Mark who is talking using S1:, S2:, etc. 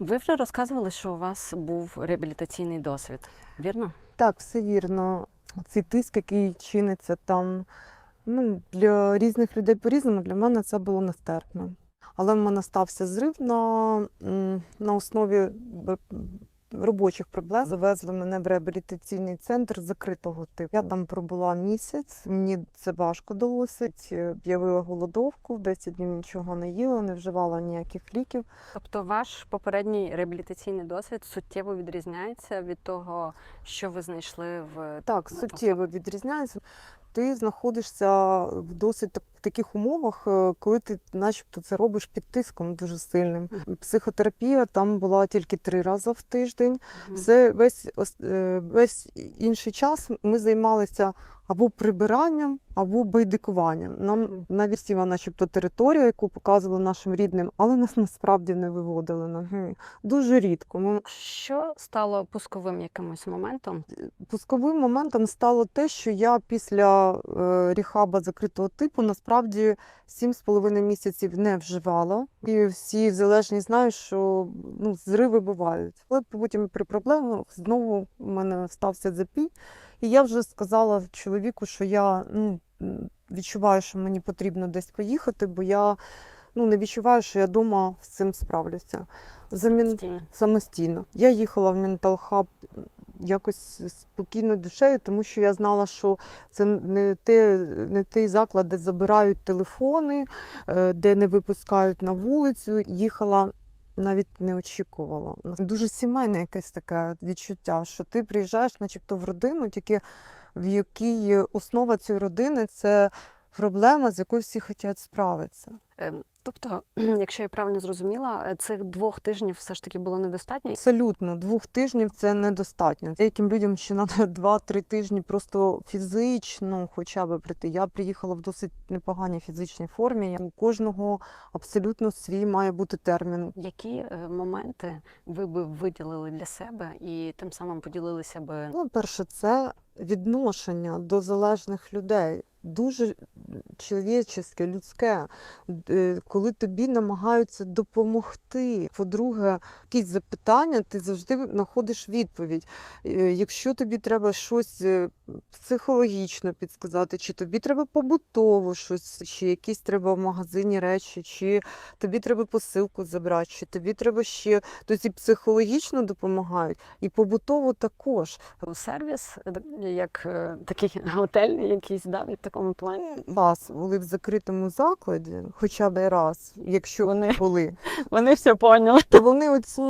S1: Ви вже розказували, що у вас був реабілітаційний досвід, вірно?
S2: Так, все вірно. Цей тиск, який чиниться там, ну, для різних людей по-різному, для мене це було нестерпно. Але в мене стався зрив на, на основі робочих проблем. Завезли мене в реабілітаційний центр закритого типу. Я там пробула місяць, мені це важко далося. Об'явила голодовку, 10 днів нічого не їла, не вживала ніяких ліків.
S1: Тобто ваш попередній реабілітаційний досвід суттєво відрізняється від того, що ви знайшли в
S2: Так,
S1: Ну,
S2: суттєво відрізняється. Ти знаходишся в досить так- таких умовах, е, коли ти начебто це робиш під тиском дуже сильним. Психотерапія там була тільки три рази в тиждень. Все весь, е, весь інший час ми займалися або прибиранням, або байдикуванням. Нам
S1: Мгм.
S2: навіть сіла начебто територію, яку показували нашим рідним, але нас насправді не виводили ноги. Дуже рідко. Ми
S1: Що стало пусковим якимось моментом?
S2: Пусковим моментом стало те, що я після е, ріхаба закритого типу насправді 7,5 місяців не вживала. І всі залежні знають, що ну, зриви бувають. Але потім при проблемах знову у мене стався запій. І я вже сказала чоловіку, що я ну, відчуваю, що мені потрібно десь поїхати, бо я ну, не відчуваю, що я вдома з цим справлюся. Замін
S1: Стій.
S2: самостійно. Я їхала в Mental Hub якось з спокійною душею, тому що я знала, що це не, те, не той заклад, де забирають телефони, е, де не випускають на вулицю. Їхала. Навіть не очікувала. Дуже сімейне якесь таке відчуття, що ти приїжджаєш, начебто, в родину, тільки в якій основа цієї родини це проблема, з якою всі хочуть справитися.
S1: Тобто, якщо я правильно зрозуміла, е, цих двох тижнів все ж таки було недостатньо.
S2: Абсолютно, двох тижнів це недостатньо. Деяким людям ще треба два-три тижні просто фізично хоча б прийти. Я приїхала в досить непоганій фізичній формі. У кожного абсолютно свій має бути термін.
S1: Які е, моменти ви би виділили для себе і тим самим поділилися би
S2: Ну, перше, це відношення до залежних людей. Дуже чоловічеське, людське, Е, коли тобі намагаються допомогти. По-друге, якісь запитання, ти завжди знаходиш відповідь. Е, Якщо тобі треба щось е, психологічно підсказати, чи тобі треба побутово щось, чи якісь треба в магазині речі, чи тобі треба посилку забрати, чи тобі треба ще. Тобто психологічно допомагають, і побутово також.
S1: сервіс, як такий готель, якийсь да, такому плані?
S2: Вас були в закритому закладі, хоча б раз, якщо
S1: Вони,
S2: були,
S1: вони все поняли.
S2: то вони оцінюють